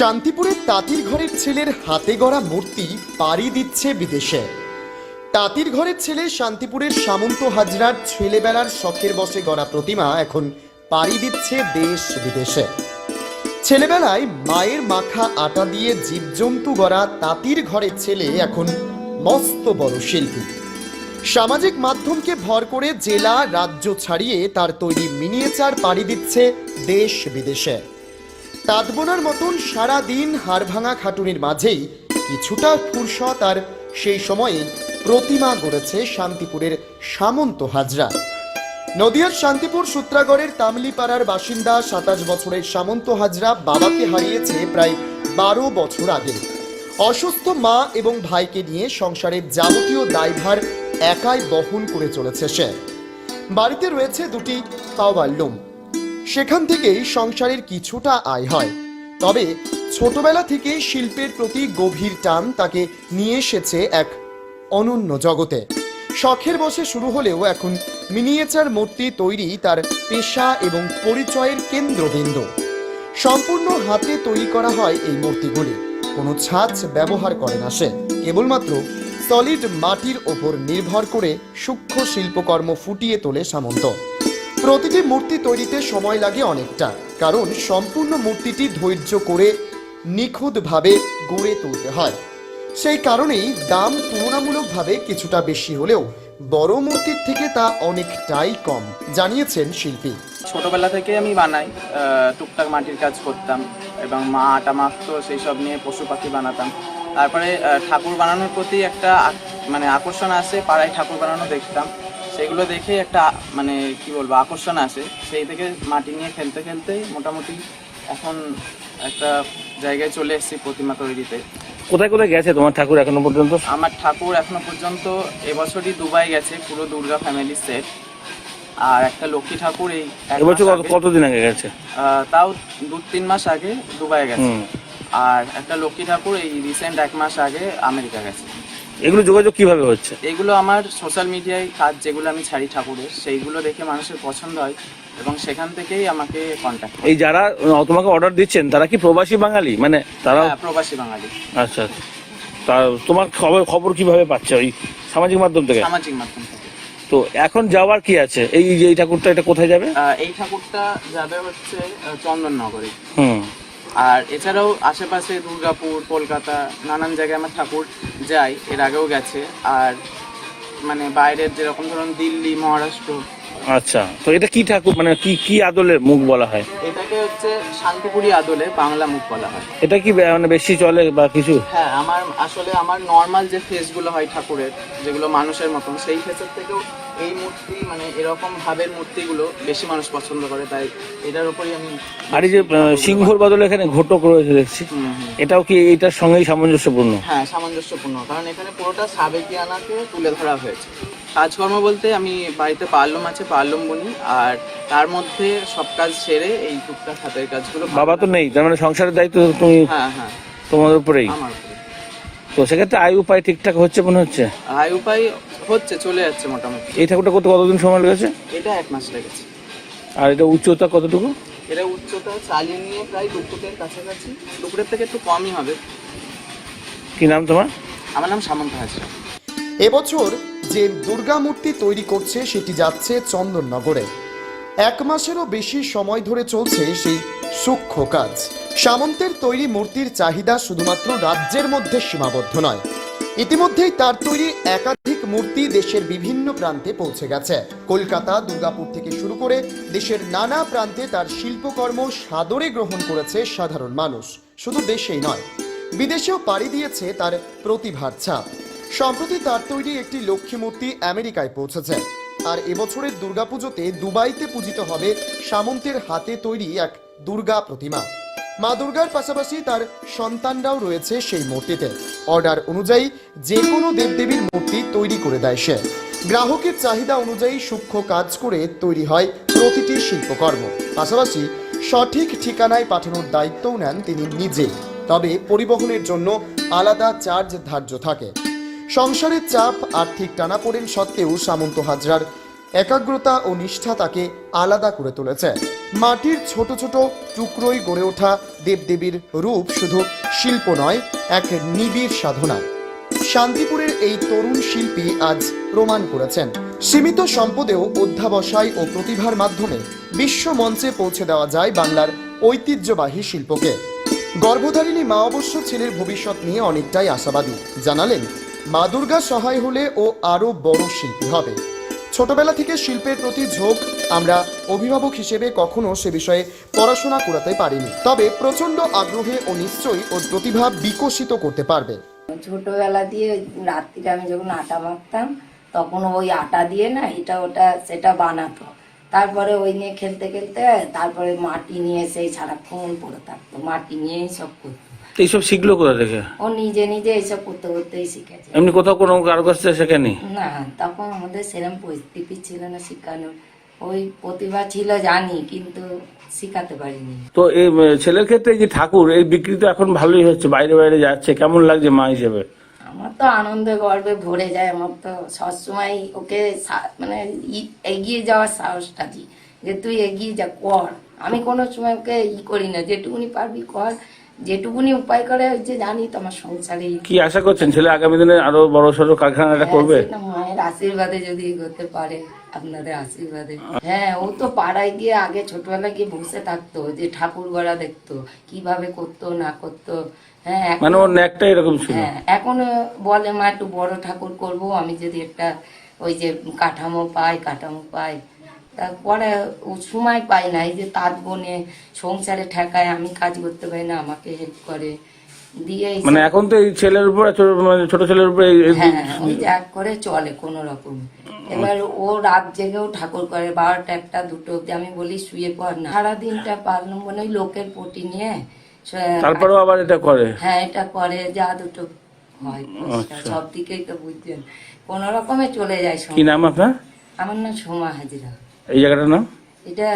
শান্তিপুরের তাঁতির ঘরের ছেলের হাতে গড়া মূর্তি পাড়ি দিচ্ছে বিদেশে। তাঁতির ঘরের ছেলে শান্তিপুরের সামন্ত হাজরার ছেলেবেলার শখের বসে গড়া প্রতিমা এখন পাড়ি দিচ্ছে দেশ বিদেশে। ছেলেবেলায় মায়ের মাখা আটা দিয়ে জীবজন্তু গড়া তাঁতির ঘরের ছেলে এখন মস্ত বড় শিল্পী। সামাজিক মাধ্যমকে ভর করে জেলা, রাজ্য ছাড়িয়ে তার তৈরি মিনিয়েচার পাড়ি দিচ্ছে দেশ বিদেশে। তাঁত বোনার মতন সারা দিন হাড়ভাঙা খাটুনির মাঝেই কিছুটা ফুরসত আর সেই সময়ে প্রতিমা গড়েছে শান্তিপুরের সামন্ত হাজরা। নদিয়ার শান্তিপুর সূত্রাগড়ের তামলিপাড়ার বাসিন্দা সাতাশ বছরের সামন্ত হাজরা বাবাকে হারিয়েছে প্রায় বারো বছর আগে। অসুস্থ মা এবং ভাইকে নিয়ে সংসারের যাবতীয় দায়ভার একাই বহন করে চলেছে সে। বাড়িতে রয়েছে দুটি পাওয়ার লোম। সেখান থেকেই সংসারের কিছুটা আয় হয়। তবে ছোটবেলা থেকে শিল্পের প্রতি গভীর টান তাকে নিয়ে এসেছে এক অনন্য জগতে। শখের বসে শুরু হলেও এখন মিনিয়েচার মূর্তি তৈরি তার পেশা এবং পরিচয়ের কেন্দ্রবিন্দু। সম্পূর্ণ হাতে তৈরি করা হয় এই মূর্তিগুলি। কোনো ছাঁচ ব্যবহার করে না সে। কেবলমাত্র সলিড মাটির ওপর নির্ভর করে সূক্ষ্ম শিল্পকর্ম ফুটিয়ে তোলে সামন্ত। প্রতিটি মূর্তি তৈরিতে সময় লাগে অনেকটা, কারণ সম্পূর্ণ মূর্তিটি ধৈর্য করে নিখুঁতভাবে গড়ে তুলতে হয়। সেই কারণেই দাম তুলনামূলকভাবে কিছুটা বেশি হলেও বড় মূর্তির থেকে তা অনেকটাই কম, জানিয়েছেন শিল্পী। ছোটবেলা থেকে আমি বানাই টুকটাক মাটির কাজ করতাম এবং মা, আটা মাখতো সেই সব নিয়ে পশু পাখি বানাতাম। তারপরে ঠাকুর বানানোর প্রতি একটা মানে আকর্ষণ আসে পাড়ায় ঠাকুর বানানো দেখতাম। সেগুলো দেখে একটা মানে কি বলব আকর্ষণ আসে। সেই থেকে মাটি নিয়ে খেলতে খেলতেই মোটামুটি এখন একটা জায়গায় চলে এসেছি প্রতিমা তৈরিতে। কোথায় কোথায় গেছে তোমার ঠাকুর এখনও পর্যন্ত? আমার ঠাকুর এখনও পর্যন্ত এবছরই দুবাই গেছে পুরো দুর্গা ফ্যামিলি সেট আর একটা লক্ষ্মী ঠাকুর এই এবছর কত কতদিন আগে গেছে? তাও দু তিন মাস আগে দুবাই গেছে। আর একটা লক্ষ্মী ঠাকুর এই রিসেন্ট এক মাস আগে আমেরিকা গেছে। এগুলো যোগাযোগ কীভাবে হচ্ছে? এগুলো আমার সোশ্যাল মিডিয়ায় কাজ যেগুলো আমি ছাড়ি ঠাকুরের সেইগুলো দেখে মানুষের পছন্দ হয় এবং সেখান থেকেই আমাকে কন্ট্যাক্ট এই যারা তোমাকে অর্ডার দিচ্ছেন তারা কি প্রবাসী বাঙালি? মানে তারা হ্যাঁ প্রবাসী বাঙালি। আচ্ছা আচ্ছা। তা তোমার খবর খবর কীভাবে পাচ্ছে ওই সামাজিক মাধ্যম থেকে? সামাজিক মাধ্যম থেকে। তো এখন যাওয়ার কি আছে? এই যে এই ঠাকুরটা এটা কোথায় যাবে? এই ঠাকুরটা যাবে হচ্ছে চন্দননগরে। হুম। আর এছাড়াও আশেপাশে দুর্গাপুর, কলকাতা, নানান জায়গায় আমার ঠাকুর যায়, এর আগেও গেছে। আর মানে বাইরের যেরকম ধরুন দিল্লি, মহারাষ্ট্র আচ্ছা তো এটা কি ঠাকুর মানে কি কি আদলের মুখ বলা হয়? এটাকে হচ্ছে শান্তিপুরি আদলে বাংলা মুখ বলা হয়। এটা কি মানে বেশি চলে বা কিছু? হ্যাঁ আমার আসলে আমার নর্মাল যে ফেসগুলো হয় ঠাকুরের যেগুলো মানুষের মতন সেই ফেসের থেকেও এই মূর্তি মানে এরকম ভাবের মূর্তিগুলো বেশি মানুষ পছন্দ করে তাই এটার উপরই আমি আর এই যে সিংহর বদলে এখানে ঘটক রয়েছে দেখছি। এটাও কি এটার সঙ্গেই সামঞ্জস্যপূর্ণ? হ্যাঁ সামঞ্জস্যপূর্ণ কারণ এখানে পুরোটা সাবেকিয়ানাকে তুলে ধরা হয়েছে। কাজকর্ম বলতে আমি বাড়িতে পার্লম আছে পার্লম বলি আর তার মধ্যে সব কাজ সেরে এই টুকটাক হাতের কাজগুলো বাবা তো নেই তার মানে সংসারের দায়িত্ব তুমি হ্যাঁ হ্যাঁ। তোমার উপরেই। আমার উপরে। তো সেক্ষেত্রে আয় উপায় ঠিকঠাক হচ্ছে মনে হচ্ছে? আয় উপায় হচ্ছে চলে যাচ্ছে মোটামুটি। এই ঠাকুরটা করতে কতদিন সময় লেগেছে? এটা এক মাস লেগেছে। আর এটা উচ্চতা কতটুকু? এটা উচ্চতা চালিয়ে নিয়ে প্রায় দুপুরের কাছাকাছি। দুপুরের থেকে একটু কমই হবে। কি নাম তোমার? আমার নাম সামন্ত হাজরা। এবছর যে দুর্গা মূর্তি তৈরি করছে, সেটি যাচ্ছে চন্দননগরে। এক মাসেরও বেশি সময় ধরে চলছে সেই সূক্ষ্ম কাজ। সামন্তের তৈরি মূর্তির চাহিদা শুধুমাত্র রাজ্যের মধ্যে সীমাবদ্ধ নয়। ইতিমধ্যেই তার তৈরি একাধিক মূর্তি দেশের বিভিন্ন প্রান্তে পৌঁছে গেছে। কলকাতা, দুর্গাপুর থেকে শুরু করে দেশের নানা প্রান্তে তার শিল্পকর্ম সাদরে গ্রহণ করেছে সাধারণ মানুষ। শুধু দেশেই নয়, বিদেশেও পাড়ি দিয়েছে তার প্রতিভার ছাপ। সম্প্রতি তার তৈরি একটি লক্ষ্মী মূর্তি আমেরিকায় পৌঁছেছে। আর এবছরের দুর্গাপুজোতে দুবাইতে পূজিত হবে সামন্তের হাতে তৈরি এক দুর্গা প্রতিমা। মা দুর্গার পাশাপাশি তার সন্তানরাও রয়েছে সেই মূর্তিতে। অর্ডার অনুযায়ী যে কোনো দেবদেবীর মূর্তি তৈরি করে দেয় সে। গ্রাহকের চাহিদা অনুযায়ী সূক্ষ্ম কাজ করে তৈরি হয় প্রতিটি শিল্পকর্ম। পাশাপাশি সঠিক ঠিকানায় পাঠানোর দায়িত্বও নেন তিনি নিজে তবে পরিবহনের জন্য আলাদা চার্জ ধার্য থাকে। সংসারের চাপ, আর্থিক টানাপোড়েন সত্ত্বেও সামন্ত হাজরার একাগ্রতা ও নিষ্ঠা তাকে আলাদা করে তুলেছে। মাটির ছোট ছোট টুকরোই গড়ে ওঠা দেবদেবীর রূপ শুধু শিল্প নয়, এক নিবিড় সাধনা। শান্তিপুরের এই তরুণ শিল্পী আজ প্রমাণ করেছেন। সীমিত সম্পদেও অধ্যাবসায় ও প্রতিভার মাধ্যমে বিশ্ব মঞ্চে পৌঁছে দেওয়া যায় বাংলার ঐতিহ্যবাহী শিল্পকে। গর্ভধারিণী মা অবশ্য ছেলের ভবিষ্যৎ নিয়ে অনেকটাই আশাবাদী। জানালেন মা দুর্গা সহায় হলে ও আরও বড় শিল্পী হবে। ছোটবেলা থেকে শিল্পের প্রতি ঝোঁক আমরা অভিভাবক হিসেবে কখনো সে বিষয়ে পড়াশোনা করাতে পারিনি। তবে প্রচণ্ড আগ্রহে ও নিশ্চয়ই ওর প্রতিভা বিকশিত করতে পারবে। ছোটবেলা দিয়ে ওই রাত্রিরে আমি যখন আটা মাখতাম, তখন ওই আটা দিয়ে না এটা ওটা সেটা বানাতো। তারপরে ওই নিয়ে খেলতে খেলতে, তারপরে মাটি নিয়ে সেই সারাক্ষণ পড়ে থাকতো। মাটি নিয়েই সব করতো। এইসব শিখলো কোথা থেকে? ও নিজে নিজে এইসব করতে করতেই শিখেছে। এমনি কোথাও কোনো কারও কাছ থেকে শেখেনি? না তখন আমাদের সেরকম পরিস্থিতি ছিল না শেখানোর ওই প্রতিভা ছিল জানি কিন্তু শিখাতে পারিনি। তো এই ছেলের ক্ষেত্রে যে ঠাকুর এই বিক্রি তো এখন ভালোই হচ্ছে বাইরে বাইরে যাচ্ছে কেমন লাগছে মা হিসেবে? আমার তো আনন্দে গর্বে ভরে যায় আমার তো সবসময় ওকে মানে এগিয়ে যাওয়ার সাহসটা দিই। যে তুই এগিয়ে যা কর। আমি কোনো সময় ওকে ই করি না যেটুকুনি পারবি কর যেটুকুনি উপায় করে ওই যে জানি তো আমার সংসারে কি আশা করছেন? ছেলে আগামী দিনে আরও বড় সড়ো কারখানাটা হ্যাঁ, করবে? মায়ের আশীর্বাদে যদি এগোতে পারে আপনাদের আশীর্বাদে। হ্যাঁ ও তো পাড়ায় গিয়ে আগে ছোটবেলায় গিয়ে বসে থাকতো যে ঠাকুর গড়া দেখতো কীভাবে করতো না করতো। হ্যাঁ মানে ওর ন্যাকটা এরকম ছিল? হ্যাঁ এখন বলে মা একটু বড় ঠাকুর করব আমি যদি একটা ওই যে কাঠামো পাই কাঠামো পাই। তারপরে ও সময় পাই না এই যে তাঁত বনে সংসারে ঠেকায় আমি কাজ করতে পারি না আমাকে হেল্প করে। দিয়ে মানে এখন তো এই ছেলের উপর ছোট মানে ছোট ছেলের উপর হ্যাঁ ওই এক করে চলে কোনো রকম। এবার ও রাত জেগেও ঠাকুর করে বারোটা একটা দুটো অব্দি আমি বলি শুয়ে পড় না। সারা দিনটা পারলাম ওই লোকের পটি নিয়ে তারপরেও আবার এটা করে? হ্যাঁ এটা করে যা দুটো হয় আচ্ছা। সব দিকেই তো বুঝছেন। কোন রকমে চলে যায় কি নাম আপনার? আমার নাম সোমা হাজিরা। এই জায়গাটার নাম? এটা